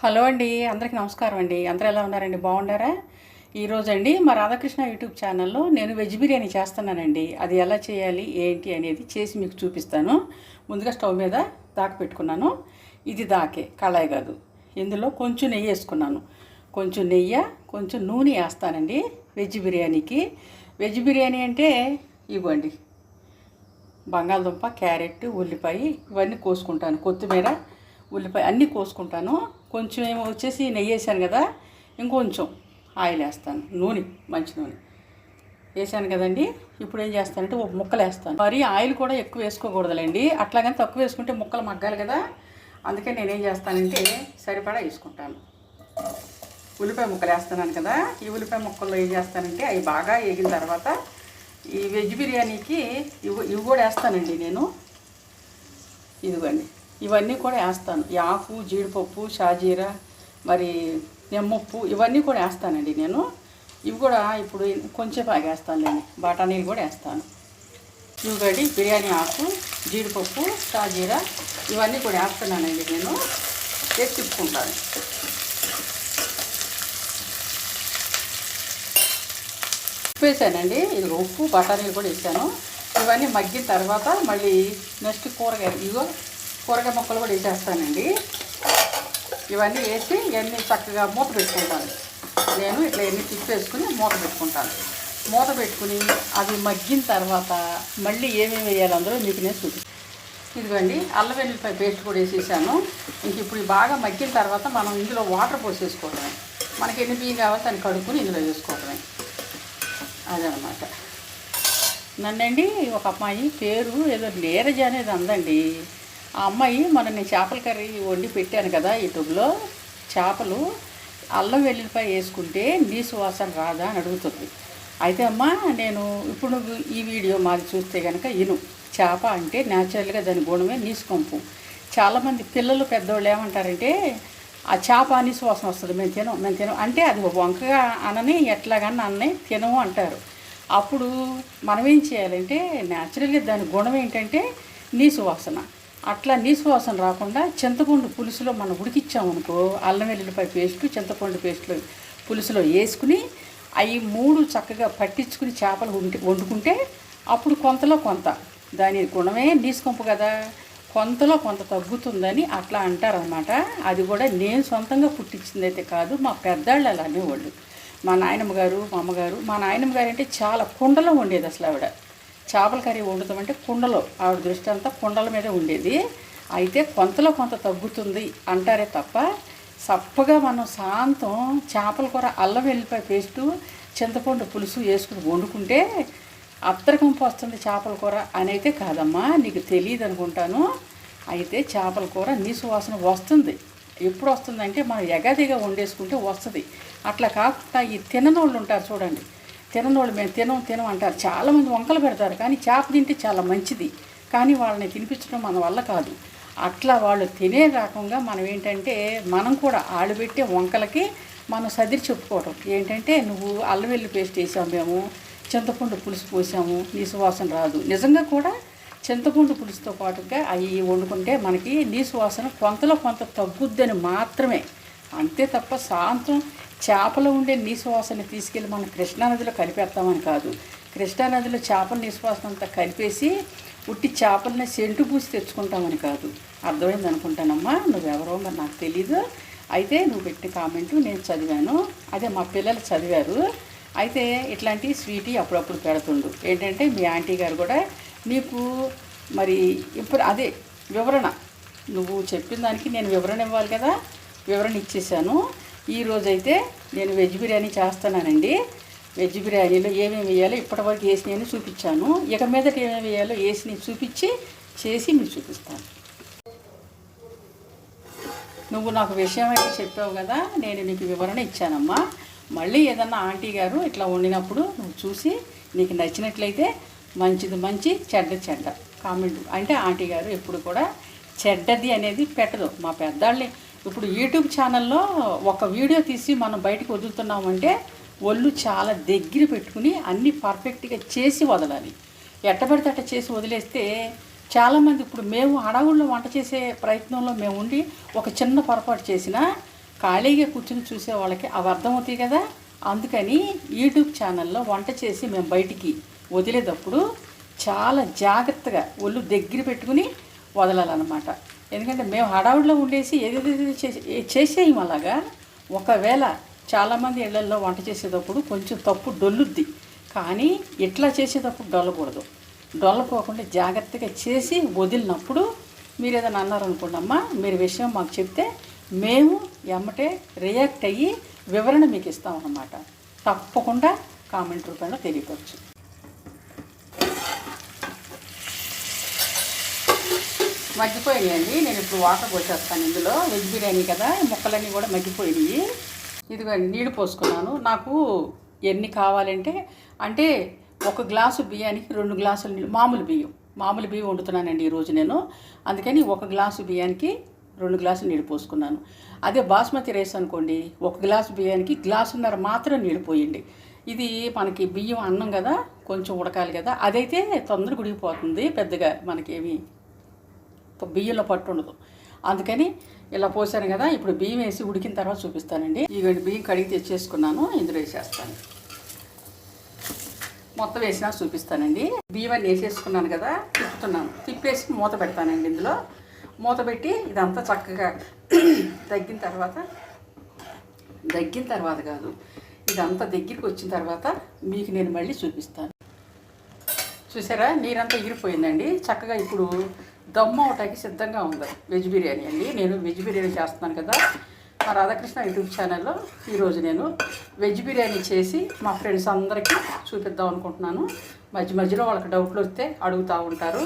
Hello అండి అందరికీ నమస్కారం అండి. అందరూ ఎలా ఉన్నారండి? బాగున్నారా? ఈరోజు అండి మా రాధాకృష్ణ యూట్యూబ్ ఛానల్లో నేను వెజ్ బిర్యానీ చేస్తున్నానండి. అది ఎలా చేయాలి ఏంటి అనేది చేసి మీకు చూపిస్తాను. ముందుగా స్టవ్ మీద దాక పెట్టుకున్నాను. ఇది దాకే కళాయి కాదు. ఇందులో కొంచెం నెయ్యి వేసుకున్నాను. కొంచెం నెయ్యి కొంచెం నూనె వేస్తానండి వెజ్ బిర్యానీకి. వెజ్ బిర్యానీ అంటే ఇవ్వండి. బంగాళదుంప క్యారెట్ ఉల్లిపాయ ఇవన్నీ కోసుకుంటాను. కొత్తిమీర ఉల్లిపాయ అన్నీ కోసుకుంటాను. కొంచెం ఏమో వచ్చేసి నెయ్యి వేసాను కదా ఇంకొంచెం ఆయిల్ వేస్తాను నూనె మంచి నూనె. వేసాను కదండి ఇప్పుడు ఏం చేస్తానంటే ఒక ముక్కలు వేస్తాను. మరి ఆయిల్ కూడా ఎక్కువ వేసుకోకూడదులేండి అట్లాగని తక్కువ వేసుకుంటే ముక్కలు మగ్గాలి కదా అందుకే నేనేం చేస్తానంటే సరిపడా వేసుకుంటాను. ఉల్లిపాయ ముక్కలు వేస్తున్నాను కదా ఈ ఉల్లిపాయ ముక్కల్లో ఏం చేస్తానంటే అవి బాగా వేగిన తర్వాత ఈ వెజ్ బిర్యానీకి ఇవి ఇవి కూడా వేస్తానండి నేను. ఇదిగోండి. ఇవన్నీ కూడా వేస్తాను. ఈ ఆకు జీడిపప్పు షాజీరా మరి నిమ్మప్పు ఇవన్నీ కూడా వేస్తానండి నేను. ఇవి కూడా ఇప్పుడు కొంచెం వేస్తానులేండి బఠానీలు కూడా వేస్తాను. ఇవిగడి బిర్యానీ ఆకు జీడిపప్పు షాజీరా ఇవన్నీ కూడా వేస్తున్నానండి నేను. వేసి ఉప్పు వేసానండి. ఇది ఉప్పు బఠానీలు కూడా వేసాను. ఇవన్నీ మగ్గిన తర్వాత మళ్ళీ నెక్స్ట్ కూరగాయలు ఇగో కూరగాయ ముక్కలు కూడా వేసేస్తానండి. ఇవన్నీ వేసి ఇవన్నీ చక్కగా మూత పెట్టుకుంటాను. నేను ఇట్లా ఎన్ని తిప్పేసుకుని మూత పెట్టుకుంటాను. మూత పెట్టుకుని అవి మగ్గిన తర్వాత మళ్ళీ ఏమేమి వేయాలి అందులో మీకు నేను చూపి ఇదిగోండి అల్లం వెల్లిపాయ పేస్ట్ కూడా వేసేసాను. ఇంక ఇప్పుడు బాగా మగ్గిన తర్వాత మనం ఇందులో వాటర్ పోసేసుకోవడమే. మనకి ఎన్ని బియ్యం కావాలో దాన్ని కడుక్కుని ఇందులో వేసుకోవడమే. అదనమాట. నన్నండి ఒక అమ్మాయి పేరు ఏదో నీరజ అనేది అందండి. ఆ అమ్మాయి మన నేను చేపల కర్రీ వండి పెట్టాను కదా యూట్యూబ్లో. చేపలు అల్లం వెల్లుల్లిపాయ వేసుకుంటే నీసు వాసన రాదా అని అడుగుతుంది. అయితే అమ్మా నేను ఇప్పుడు నువ్వు ఈ వీడియో మాది చూస్తే కనుక ఇను చేప అంటే న్యాచురల్గా దాని గుణమే నీసు కంపు. చాలామంది పిల్లలు పెద్దవాళ్ళు ఏమంటారంటే ఆ చేప నీసు వాసన వస్తుంది మేము తినం మేము తినం అంటే అది వంకగా అనని ఎట్లాగన్నా అన్నీ తినము అంటారు. అప్పుడు మనం ఏం చేయాలంటే న్యాచురల్గా దాని గుణం ఏంటంటే నీసు వాసన. అట్లా నీసు వాసన రాకుండా చింతపండు పులుసులో మనం ఉడికిచ్చామనుకో అల్లం వెల్లుల్లిపాయ పేస్ట్ చింతపండు పేస్ట్లో పులుసులో వేసుకుని అవి మూడు చక్కగా పట్టించుకుని చేపలు వండి వండుకుంటే అప్పుడు కొంతలో కొంత దాని గుణమే నీసుకొంపు కదా. కొంతలో కొంత తగ్గుతుందని అట్లా అంటారనమాట అది కూడా నేను సొంతంగా పుట్టించింది అయితే కాదు మా పెద్దాళ్ళు అలా అనేవాళ్ళు. మా నాయనమ్మ గారు మా అమ్మగారు మా నాయనమ్మ గారు అంటే చాలా కుండలో ఉండేది అసలు ఆవిడ చేపల కర్రీ వండుతామంటే కుండలో ఆవిడ దృష్టి అంతా కుండల మీదే ఉండేది. అయితే కొంతలో కొంత తగ్గుతుంది అంటారే తప్ప సప్పగా మనం శాంతం చేపల కూర అల్లం వెల్లిపాయ పేస్టు చింతపండు పులుసు వేసుకుని వండుకుంటే అత్తరకంపు వస్తుంది చేపల కూర అని అయితే కాదమ్మా నీకు తెలియదు అనుకుంటాను. అయితే చేపల కూర నీ సువాసన వస్తుంది. ఎప్పుడు వస్తుందంటే మనం ఎగదిగా వండేసుకుంటే వస్తుంది. అట్లా కాకుండా ఈ తిననోళ్ళు ఉంటారు చూడండి తిననోళ్ళు మేము తినం తినం అంటారు. చాలామంది వంకలు పెడతారు కానీ చేప తింటే చాలా మంచిది. కానీ వాళ్ళని తినిపించడం మన వల్ల కాదు. అట్లా వాళ్ళు తినే రకంగా మనం ఏంటంటే మనం కూడా ఆడబెట్టే వంకలకి మనం సదిరి చెప్పుకోవటం. ఏంటంటే నువ్వు అల్లం వెల్లి పేస్ట్ వేసాము మేము చింతపండు పులుసు పోసాము నీ సువాసన రాదు. నిజంగా కూడా చింతపండు పులుసుతో పాటుగా అవి వండుకుంటే మనకి నీ సువాసన కొంతలో కొంత తగ్గుద్దని మాత్రమే. అంతే తప్ప సాయంత్రం చేపలో ఉండే నీసువాసన తీసుకెళ్ళి మనం కృష్ణానదిలో కలిపేస్తామని కాదు. కృష్ణానదిలో చేపల నీసువాసన అంతా కలిపేసి ఉట్టి చేపలని సెంటు పూసి తెచ్చుకుంటామని కాదు. అర్థమైంది అనుకుంటానమ్మా? నువ్వెవరో మరి నాకు తెలీదు. అయితే నువ్వు పెట్టిన కామెంటు నేను చదివాను. అదే మా పిల్లలు చదివారు. అయితే ఇట్లాంటి స్వీటీ అప్పుడప్పుడు పెడుతుండు. ఏంటంటే మీ ఆంటీ గారు కూడా నీకు మరి ఇప్పుడు అదే వివరణ. నువ్వు చెప్పిన దానికి నేను వివరణ ఇవ్వాలి కదా? వివరణ ఇచ్చేసాను ఈరోజైతే నేను వెజ్ బిర్యానీ చేస్తున్నానండి. వెజ్ బిర్యానీలో ఏమేమి వేయాలో ఇప్పటివరకు వేసి నేను చూపించాను. ఇక మీదట ఏమేమి వేయాలో వేసి నేను చూపించి చేసి మీకు చూపిస్తాను. నువ్వు నాకు విషయం అయితే చెప్పావు కదా నేను నీకు వివరణ ఇచ్చానమ్మా. మళ్ళీ ఏదన్నా ఆంటీ గారు ఇట్లా వండినప్పుడు నువ్వు చూసి నీకు నచ్చినట్లయితే మంచిది మంచి చెడ్డ చెడ్డ. కామెంట్. అంటే ఆంటీ గారు ఎప్పుడు కూడా చెడ్డది అనేది పెట్టదు. మా పెద్దాళ్ళని ఇప్పుడు యూట్యూబ్ ఛానల్లో ఒక వీడియో తీసి మనం బయటకు వదులుతున్నామంటే ఒళ్ళు చాలా దగ్గర పెట్టుకుని అన్నీ పర్ఫెక్ట్గా చేసి వదలాలి. ఎట్టబడితే అట్ట చేసి వదిలేస్తే చాలామంది ఇప్పుడు మేము అడవుల్లో వంట చేసే ప్రయత్నంలో మేము ఉండి ఒక చిన్న పొరపాటు చేసినా ఖాళీగా కూర్చుని చూసే వాళ్ళకి అవి అర్థమవుతాయి కదా? అందుకని యూట్యూబ్ ఛానల్లో వంట చేసి మేము బయటికి వదిలేటప్పుడు చాలా జాగ్రత్తగా ఒళ్ళు దగ్గర పెట్టుకుని వదలాలన్నమాట. ఎందుకంటే మేము హడావుడిలో ఉండేసి ఏదేది చేసే చేసేయం అలాగా. ఒకవేళ చాలామంది ఇళ్ళల్లో వంట చేసేటప్పుడు కొంచెం తప్పు డొల్లుద్ది. కానీ ఇట్లా చేసేటప్పుడు డొల్లకూడదు. డొల్లకోకుండా జాగ్రత్తగా చేసి వదిలినప్పుడు మీరు ఏదైనా అన్నారనుకోండి అమ్మా మీరు విషయం మాకు చెప్తే మేము ఎమ్మటే రియాక్ట్ అయ్యి వివరణ మీకు ఇస్తామన్నమాట. తప్పకుండా కామెంట్ రూపంలో తెలియపరచు. మగ్గిపోయినాయండి. నేను ఇప్పుడు వాటర్ పోసేస్తాను ఇందులో. వెజ్ బిర్యానీ కదా ముక్కలన్నీ కూడా మగ్గిపోయినాయి. ఇదిగో నీళ్ళు పోసుకున్నాను. నాకు ఎన్ని కావాలంటే అంటే ఒక గ్లాసు బియ్యానికి రెండు గ్లాసులు నీళ్ళు మామూలు బియ్యం. మామూలు బియ్యం వండుతున్నానండి ఈరోజు నేను. అందుకని ఒక గ్లాసు బియ్యానికి రెండు గ్లాసులు నీళ్ళు పోసుకున్నాను. అదే బాస్మతి రైస్ అనుకోండి ఒక గ్లాసు బియ్యానికి గ్లాసున్నర మాత్రం నీళ్ళు పోయండి. ఇది మనకి బియ్యం అన్నం కదా కొంచెం ఉడకాలి కదా. అదైతే తొందరగా ఉడికిపోతుంది పెద్దగా మనకేమి బియ్యంలో పట్టు ఉండదు. అందుకని ఇలా పోసాను కదా ఇప్పుడు బియ్యం వేసి ఉడికిన తర్వాత చూపిస్తానండి. ఈ బియ్యం కడిగి తెచ్చేసుకున్నాను ఇందులో వేసేస్తాను. మొత్తం వేసినా చూపిస్తానండి. బియ్యం అన్ని వేసేసుకున్నాను కదా తిప్పుతున్నాను. తిప్పేసి మూత పెడతానండి ఇందులో. మూత పెట్టి ఇదంతా చక్కగా తగ్గిన తర్వాత తగ్గిన తర్వాత కాదు ఇదంతా దగ్గరికి వచ్చిన తర్వాత మీకు నేను మళ్ళీ చూపిస్తాను. చూసారా? నీరంతా ఎగిరిపోయిందండి చక్కగా ఇప్పుడు దమ్ము అవటానికి సిద్ధంగా ఉంది వెజ్ బిర్యానీ అండి. నేను వెజ్ బిర్యానీ చేస్తున్నాను కదా. మా రాధాకృష్ణ యూట్యూబ్ ఛానల్లో ఈరోజు నేను వెజ్ బిర్యానీ చేసి మా ఫ్రెండ్స్ అందరికీ చూపిద్దాం అనుకుంటున్నాను. మధ్య మధ్యలో వాళ్ళకి డౌట్లు వస్తే అడుగుతూ ఉంటారు.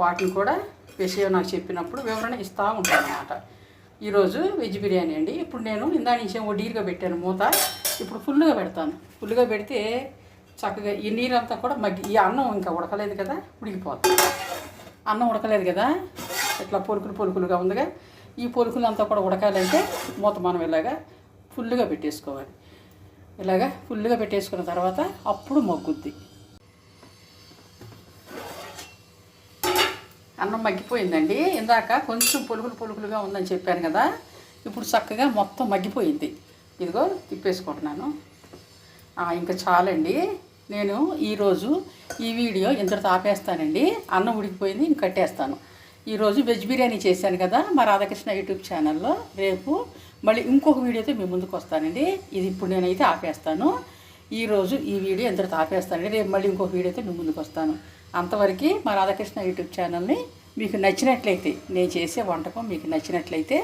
వాటిని కూడా విషయం నాకు చెప్పినప్పుడు వివరణ ఇస్తూ ఉంటాను అనమాట ఈరోజు వెజ్ బిర్యానీ అండి. ఇప్పుడు నేను ఇందా నుంచి ఏమో డీర్గా పెట్టాను మూత. ఇప్పుడు ఫుల్గా పెడతాను. ఫుల్గా పెడితే చక్కగా ఈ నీరంతా కూడా మగ్గి ఈ అన్నం ఇంకా ఉడకలేదు కదా ఉడికిపోతుంది. అన్నం ఉడకలేదు కదా? ఇట్లా పొలుకులు పొలుకులుగా ఉందిగా. ఈ పొలుకులు అంతా కూడా ఉడకాలంటే మూత మనం ఇలాగా ఫుల్గా పెట్టేసుకోవాలి. ఇలాగా ఫుల్గా పెట్టేసుకున్న తర్వాత అప్పుడు మగ్గుద్ది. అన్నం మగ్గిపోయిందండి. ఇందాక కొంచెం పొలుకులు పొలుకులుగా ఉందని చెప్పాను కదా. ఇప్పుడు చక్కగా మొత్తం మగ్గిపోయింది. ఇదిగో తిప్పేసుకుంటున్నాను. ఇంకా చాలండి. నేను ఈరోజు ఈ వీడియో ఇంతటితో ఆపేస్తానండి. అన్నం ఉడికిపోయింది ఇంక కట్టేస్తాను. ఈరోజు వెజ్ బిర్యానీ చేశాను కదా మా రాధాకృష్ణ యూట్యూబ్ ఛానల్లో రేపు మళ్ళీ ఇంకొక వీడియోతో మీ ముందుకు వస్తానండి. ఇది ఇప్పుడు నేనైతే ఆపేస్తాను. ఈరోజు ఈ వీడియో ఇంతటితో ఆపేస్తానండి. రేపు మళ్ళీ ఇంకొక వీడియోతో మీ ముందుకు వస్తాను. అంతవరకు మా రాధాకృష్ణ యూట్యూబ్ ఛానల్ని మీకు నచ్చినట్లయితే నేను చేసే వంటకం మీకు నచ్చినట్లయితే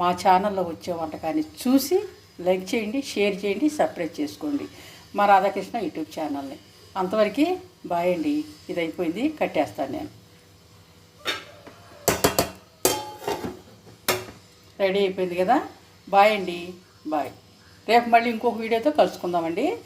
మా ఛానల్లో వచ్చే వంటకాన్ని చూసి లైక్ చేయండి షేర్ చేయండి సబ్స్క్రైబ్ చేసుకోండి. మా రాధాకృష్ణ యూట్యూబ్ ఛానల్ని. అంతవరకు బాయ్ అండి. ఇది అయిపోయింది కట్టేస్తాను నేను. రెడీ అయిపోయింది కదా? బాయ్ అండి. బాయ్. రేపు మళ్ళీ ఇంకొక వీడియోతో కలుసుకుందామండి.